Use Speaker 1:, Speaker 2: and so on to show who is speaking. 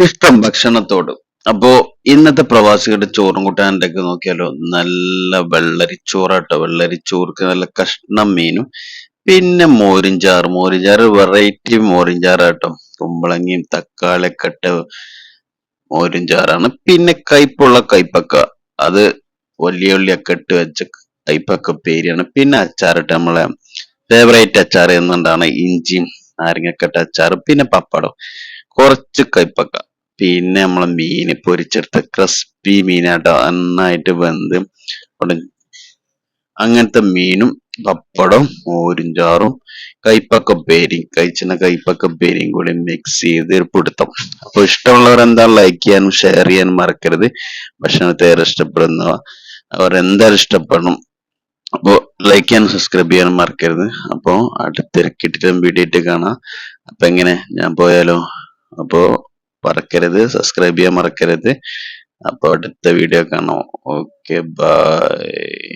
Speaker 1: ഇഷ്ടം ഭക്ഷണത്തോട്. അപ്പോ ഇന്നത്തെ പ്രവാസികളുടെ ചോറും കൂട്ടാന്റെ ഒക്കെ നോക്കിയാലോ നല്ല വെള്ളരിച്ചോറാട്ടോ. വെള്ളരിച്ചോർക്ക് നല്ല കഷ്ണം മീനും പിന്നെ മോരിഞ്ചാറ് മോരിഞ്ചാറ് മോരും ചാറ് വെറൈറ്റി മോരിഞ്ചാറാട്ടോ ചാറാട്ടോ കുമ്പളങ്ങിയും തക്കാളിയൊക്കെ ഇട്ട് മോരിഞ്ചാറാണ് പിന്നെ കയ്പുള്ള കയ്പക്ക അത് വലിയ ഉള്ളിയൊക്കെ ഇട്ട് വെച്ച കയ്പക്ക പേരിയാണ് പിന്നെ അച്ചാറിട്ട് നമ്മളെ ഫേവറേറ്റ് അച്ചാർ എന്നുണ്ടാണ് ഇഞ്ചിയും നാരങ്ങക്കെട്ട അച്ചാർ പിന്നെ പപ്പടം കുറച്ച് കയ്പക്ക പിന്നെ നമ്മൾ മീൻ പൊരിച്ചെടുത്ത ക്രിസ്പി മീനാട്ടോ. നന്നായിട്ട് വെന്ത് അങ്ങനത്തെ മീനും പപ്പടം മോരും ചാറും കൈപ്പക്ക പേരിയും കഴിച്ചിന കൈപ്പക്ക പേരിയും കൂടി മിക്സ് ചെയ്ത് പിടുത്തം. അപ്പൊ ഇഷ്ടമുള്ളവർ എന്താ ലൈക്ക് ചെയ്യാനും ഷെയർ ചെയ്യാനും മറക്കരുത്. ഭക്ഷണത്തെ ഏറെ അവർ എന്തായാലും ഇഷ്ടപ്പെടണം അപ്പോൾ ലൈക്ക് ചെയ്യാനും സബ്സ്ക്രൈബ് ചെയ്യാനും മറക്കരുത്. അപ്പോൾ അടുത്തിരക്കിട്ടിട്ടും വീഡിയോ ഇട്ട് കാണാം. അപ്പൊ എങ്ങനെ? ഞാൻ പോയാലോ? അപ്പോ മറക്കരുത് സബ്സ്ക്രൈബ് ചെയ്യാൻ മറക്കരുത്. അപ്പൊ അടുത്ത വീഡിയോ കാണാം. Okay bye